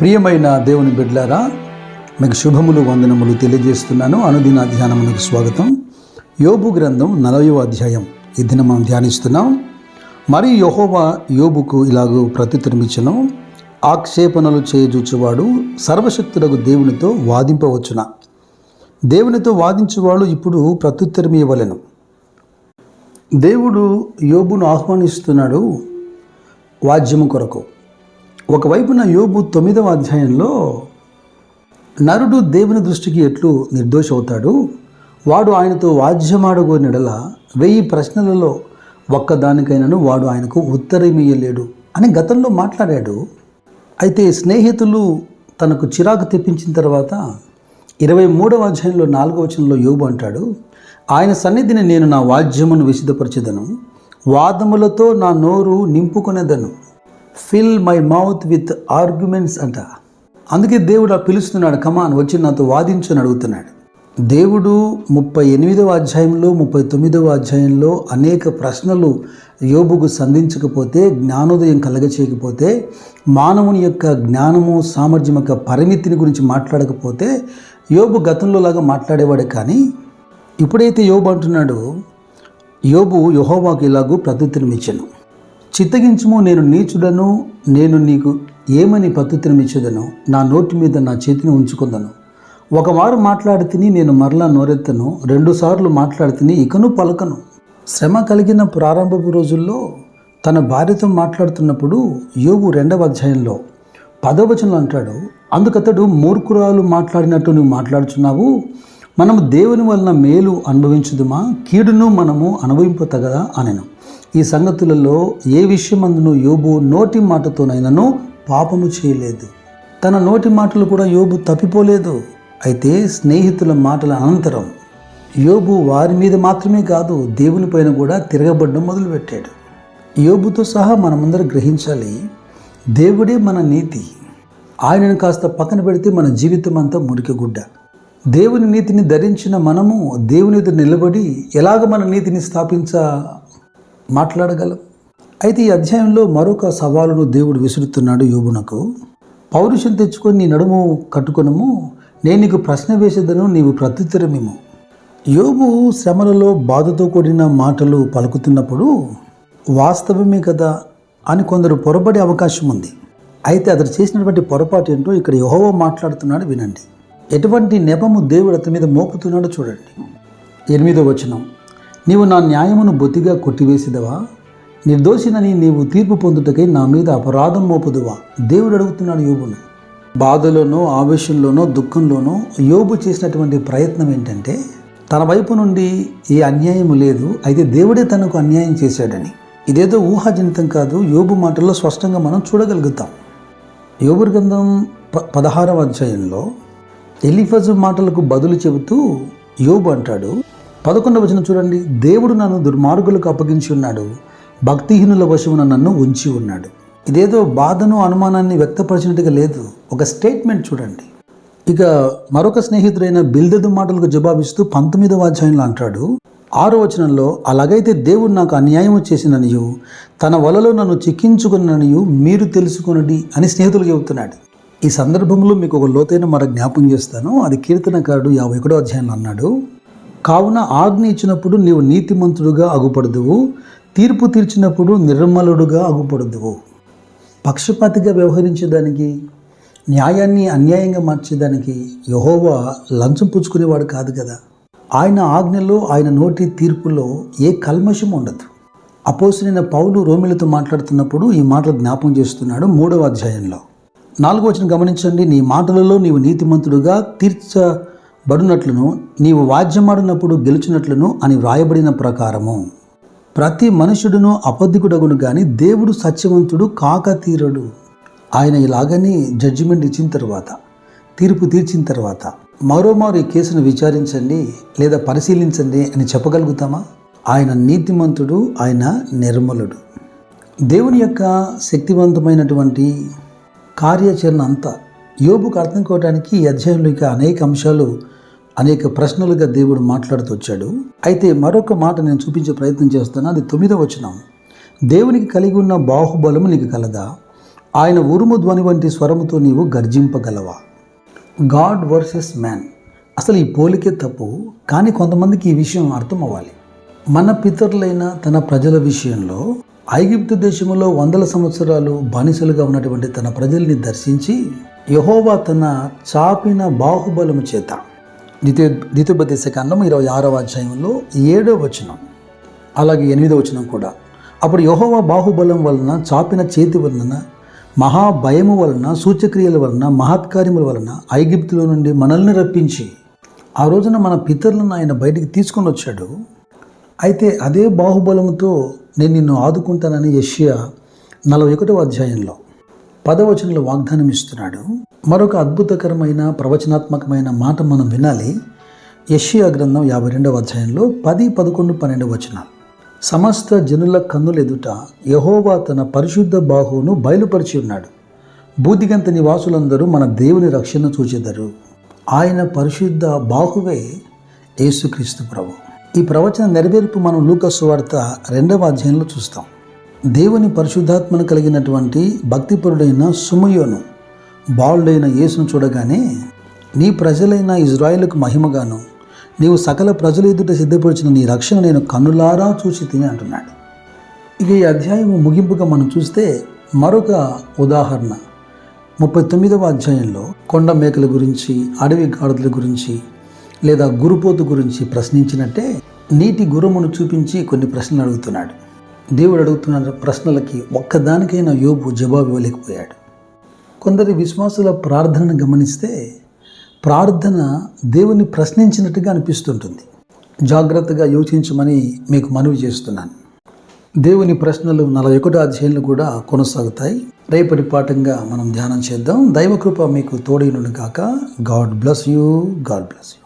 ప్రియమైన దేవుని బిడ్లారా మీకు శుభములు వందనములు తెలియజేస్తున్నాను. అనుదిన ధ్యానములకు స్వాగతం. యోబు గ్రంథం నలభైవ అధ్యాయం. ఈ దినం మనం ధ్యానిస్తున్నాం. మరి యహోవా యోబుకు ఇలాగూ ప్రత్యుత్తరమిచ్చను. ఆక్షేపణలు చేయజూచువాడు సర్వశక్తులకు దేవునితో వాదింపవచ్చున. దేవునితో వాదించేవాడు ఇప్పుడు ప్రత్యుత్తరం ఇవ్వలేను దేవుడు యోబును ఆహ్వానిస్తున్నాడు వాద్యము కొరకు. ఒకవైపున యోబు తొమ్మిదవ అధ్యాయంలో నరుడు దేవుని దృష్టికి ఎట్లు నిర్దోషవుతాడు? వాడు ఆయనతో వాద్యమాడగోనిడల వెయ్యి ప్రశ్నలలో ఒక్కదానికైనాను వాడు ఆయనకు ఉత్తరమియ్యలేడు అని గతంలో మాట్లాడాడు. అయితే స్నేహితులు తనకు చిరాకు తెప్పించిన తర్వాత ఇరవై మూడవ అధ్యాయంలో నాలుగవ వచనంలో యోబు అంటాడు ఆయన సన్నిధిని నేను నా వాద్యమును విసిదపరచెదను. వాదములతో నా నోరు నింపుకొనేదను. Fill my mouth with arguments అంట. అందుకే దేవుడు ఆ పిలుస్తున్నాడు కమాన్ వచ్చి నాతో వాదించని అడుగుతున్నాడు. దేవుడు ముప్పై ఎనిమిదవ అధ్యాయంలో ముప్పై తొమ్మిదవ అధ్యాయంలో అనేక ప్రశ్నలు యోబుకు సంధించకపోతే జ్ఞానోదయం కలగచేయకపోతే మానవుని యొక్క జ్ఞానము సామర్థ్యం యొక్క పరిమితిని గురించి మాట్లాడకపోతే యోబు గతంలో లాగా మాట్లాడేవాడు కానీ ఇప్పుడైతే యోబు అంటున్నాడు యోబు యహోవాకు ఇలాగూ ప్రత్యుత్తరం ఇచ్చాను. చిత్తగించుము నేను నీచుడను నేను నీకు ఏమని ప్రత్యుత్తరం ఇచ్చేదను నా నోటి మీద నా చేతిని ఉంచుకుందను. ఒకమారు మాట్లాడితిని నేను మరలా నోరెత్తను రెండుసార్లు మాట్లాడి తిని ఇకను పలకను. శ్రమ కలిగిన ప్రారంభపు రోజుల్లో తన భార్యతో మాట్లాడుతున్నప్పుడు యోగు రెండవ అధ్యాయంలో పదవచనం అంటాడు అందుకతడు మూర్ఖురాలు మాట్లాడినట్టు నువ్వు మాట్లాడుచున్నావు? మనము దేవుని వలన మేలు అనుభవించుదుమా? కీడును మనము అనుభవింపతగదా అనెను. ఈ సంగతులలో ఏ విషయమందును యోబు నోటి మాటతోనైనను పాపము చేయలేదు. తన నోటి మాటలు కూడా యోబు తప్పిపోలేదు. అయితే స్నేహితుల మాటల అనంతరం యోబు వారి మీద మాత్రమే కాదు దేవుని పైన కూడా తిరగబడడం మొదలుపెట్టాడు. యోబుతో సహా మనమందరం గ్రహించాలి దేవుడే మన నీతి. ఆయనను కాస్త పక్కన పెడితే మన జీవితం అంతా మురికిగుడ్డ. దేవుని నీతిని ధరించిన మనము దేవుని ఎదురు నిలబడి ఎలాగ మన నీతిని స్థాపించ మాట్లాడగలం. అయితే ఈ అధ్యాయంలో మరొక సవాలును దేవుడు విసురుతున్నాడు యోబునకు. పౌరుషం తెచ్చుకొని నీ నడుము కట్టుకొనము నేను నీకు ప్రశ్న వేసేదను నీవు ప్రత్యుత్తరమేమో. యోబు శ్రమలలో బాధతో కూడిన మాటలు పలుకుతున్నప్పుడు వాస్తవమే కదా అని కొందరు పొరబడే అవకాశం ఉంది. అయితే అతడు చేసినటువంటి పొరపాటు ఏంటో ఇక్కడ యహోవ మాట్లాడుతున్నాడు వినండి. ఎటువంటి నెపము దేవుడు అతని మీద మోపుతున్నాడో చూడండి. ఎనిమిదో వచనం. నీవు నా న్యాయమును బొత్తిగా కొట్టివేసిదవా? నిర్దోషినని నీవు తీర్పు పొందుటకై నా మీద అపరాధం మోపుదువా? దేవుడు అడుగుతున్నాడు యోబును. బాధలోనో ఆవేశంలోనో దుఃఖంలోనో యోబు చేసినటువంటి ప్రయత్నం ఏంటంటే తన వైపు నుండి ఏ అన్యాయము లేదు అయితే దేవుడే తనకు అన్యాయం చేశాడని. ఇదేదో ఊహాజనితం కాదు యోబు మాటల్లో స్పష్టంగా మనం చూడగలుగుతాం. యోబు గ్రంథం ప పదహారవ అధ్యాయంలో ఎలిఫజు మాటలకు బదులు చెబుతూ యోబు అంటాడు పదకొండవ వచనం చూడండి. దేవుడు నన్ను దుర్మార్గులకు అప్పగించి ఉన్నాడు. భక్తిహీనుల వశమున నన్ను ఉంచి ఉన్నాడు. ఇదేదో బాధను అనుమానాన్ని వ్యక్తపరిచినట్టుగా లేదు. ఒక స్టేట్మెంట్ చూడండి. ఇక మరొక స్నేహితుడైన బిల్దదు మాటలకు జవాబిస్తూ పంతొమ్మిదవ అధ్యాయంలో అంటాడు ఆరో వచనంలో అలాగైతే దేవుడు నాకు అన్యాయం చేసిననియు తన వలలో నన్ను చిక్కించుకున్ననియు మీరు తెలుసుకునడి అని స్నేహితులు చెబుతున్నాడు. ఈ సందర్భంలో మీకు ఒక లోతైన మరో జ్ఞాపం చేస్తాను. అది కీర్తనకారుడు యాభై ఒకటో అధ్యాయంలో అన్నాడు కావున ఆజ్ఞ ఇచ్చినప్పుడు నీవు నీతిమంతుడుగా అగుపడదువు తీర్పు తీర్చినప్పుడు నిర్మలుడుగా అగుపడదువు. పక్షపాతిగా వ్యవహరించేదానికి న్యాయాన్ని అన్యాయంగా మార్చేదానికి యహోవా లంచం పుచ్చుకునేవాడు కాదు కదా. ఆయన ఆజ్ఞలో ఆయన నోటి తీర్పులో ఏ కల్మషం ఉండదు. అపోసిన పౌలు రోమిలతో మాట్లాడుతున్నప్పుడు ఈ మాటలు జ్ఞాపం చేస్తున్నాడు మూడవ అధ్యాయంలో. నాలుగో వచ్చిన గమనించండి నీ మాటలలో నీవు నీతిమంతుడుగా బడునట్లును నీవు వాద్యమాడినప్పుడు గెలిచినట్లును అని వ్రాయబడిన ప్రకారము. ప్రతి మనుషుడును అబద్ధికుడగును కానీ దేవుడు సత్యవంతుడు కాకతీరుడు. ఆయన ఇలాగని జడ్జిమెంట్ ఇచ్చిన తర్వాత తీర్పు తీర్చిన తర్వాత మరోమారు ఈ కేసును విచారించండి లేదా పరిశీలించండి అని చెప్పగలుగుతామా? ఆయన నీతిమంతుడు ఆయన నిర్మలుడు. దేవుని యొక్క శక్తివంతమైనటువంటి కార్యాచరణ అంతా యోబుకు అర్థం కావడానికి ఈ అధ్యాయంలో ఇక అనేక అంశాలు అనేక ప్రశ్నలుగా దేవుడు మాట్లాడుతూ వచ్చాడు. అయితే మరొక మాట నేను చూపించే ప్రయత్నం చేస్తాను. అది తొమ్మిదో వచనం. దేవునికి కలిగి ఉన్న బాహుబలము నీకు కలదా? ఆయన ఉరుము ధ్వని వంటి స్వరముతో నీవు గర్జింపగలవా? God versus man. అసలు ఈ పోలికే తప్పు కానీ కొంతమందికి ఈ విషయం అర్థం అవ్వాలి మన పితరులైన తన ప్రజల విషయంలో ఐగిప్తు దేశంలో వందల సంవత్సరాలు బానిసలుగా ఉన్నటువంటి తన ప్రజల్ని దర్శించి యహోవా తన చాపిన బాహుబలము చేత ద్వితీయ ద్వితీయోపదేశ కాండం ఇరవై ఆరవ అధ్యాయంలో ఏడో వచనం అలాగే ఎనిమిదో వచనం కూడా. అప్పుడు యహోవ బాహుబలం వలన చాపిన చేతి వలన మహాభయము వలన సూచక్రియల వలన మహత్కార్యముల వలన ఐగిప్తులో నుండి మనల్ని రప్పించి ఆ రోజున మన పితరులను ఆయన బయటికి తీసుకొని వచ్చాడు. అయితే అదే బాహుబలముతో నేను నిన్ను ఆదుకుంటానని యష్యా నలభై ఒకటవ అధ్యాయంలో పదవచనంలో వాగ్దానం ఇస్తున్నాడు మరొక అద్భుతకరమైన ప్రవచనాత్మకమైన మాట మనం వినాలి. యష్యా గ్రంథం యాభై రెండవ అధ్యాయంలో పది పదకొండు పన్నెండు వచనాలు. సమస్త జనుల కన్నుల ఎదుట యహోవా తన పరిశుద్ధ బాహువును బయలుపరిచి ఉన్నాడు. బూదిగంత నివాసులందరూ మన దేవుని రక్షణ చూచెదరు. ఆయన పరిశుద్ధ బాహువే యేసుక్రీస్తు ప్రభు. ఈ ప్రవచన నెరవేర్పు మనం లూకస్ వార్త రెండవ అధ్యాయంలో చూస్తాం. దేవుని పరిశుద్ధాత్మను కలిగినటువంటి భక్తిపరుడైన సుమయోను బాలుడైన యేసును చూడగానే నీ ప్రజలైన ఇజ్రాయిల్కు మహిమగాను నీవు సకల ప్రజల ఎదుట సిద్ధపరిచిన నీ రక్షణ నేను కన్నులారా చూసి తిని అంటున్నాడు. ఇక ఈ అధ్యాయం ముగింపుగా మనం చూస్తే మరొక ఉదాహరణ. ముప్పై తొమ్మిదవ అధ్యాయంలో కొండ మేకల గురించి అడవి గాడిదల గురించి లేదా గురుపోతు గురించి ప్రశ్నించినట్టే నీటి గుర్రమును చూపించి కొన్ని ప్రశ్నలు అడుగుతున్నాడు. దేవుడు అడుగుతున్న ప్రశ్నలకి ఒక్కదానికైనా యోబు జవాబు ఇవ్వలేకపోయాడు. కొందరి విశ్వాసుల ప్రార్థనను గమనిస్తే ప్రార్థన దేవుని ప్రశ్నించినట్టుగా అనిపిస్తుంటుంది. జాగ్రత్తగా యోచించమని మీకు మనవి చేస్తున్నాను. దేవుని ప్రశ్నలు నలభై ఒకటో అధ్యయనులు కూడా కొనసాగుతాయి. రేపటి పాఠంగా మనం ధ్యానం చేద్దాం. దైవకృప మీకు తోడైనను కాక God bless you. God bless you.